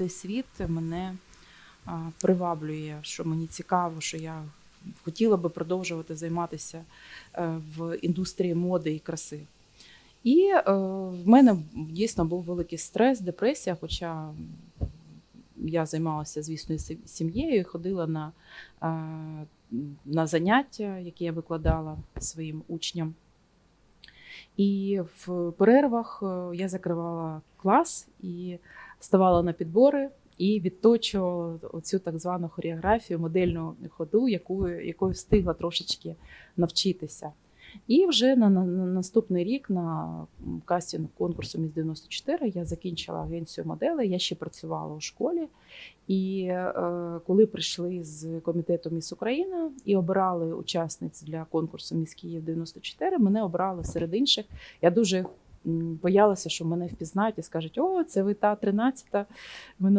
Цей світ мене приваблює, що мені цікаво, що я хотіла би продовжувати займатися е, в індустрії моди і краси. І е, в мене дійсно був великий стрес, депресія, хоча я займалася, звісно, сім'єю, ходила на, е, на заняття, які я викладала своїм учням. І в перервах е, я закривала клас і ставала на підбори і відточувала оцю так звану хореографію, модельну ходу, яку, якою встигла трошечки навчитися. І вже на, на, на наступний рік на кастинг конкурсу Міс 94 я закінчила агенцію моделей. Я ще працювала у школі. І е, коли прийшли з комітету Міс Україна і обирали учасниць для конкурсу Міс Київ 94, мене обрали серед інших. Я дуже боялася, що мене впізнають і скажуть: о, це ви та 13-та. Мене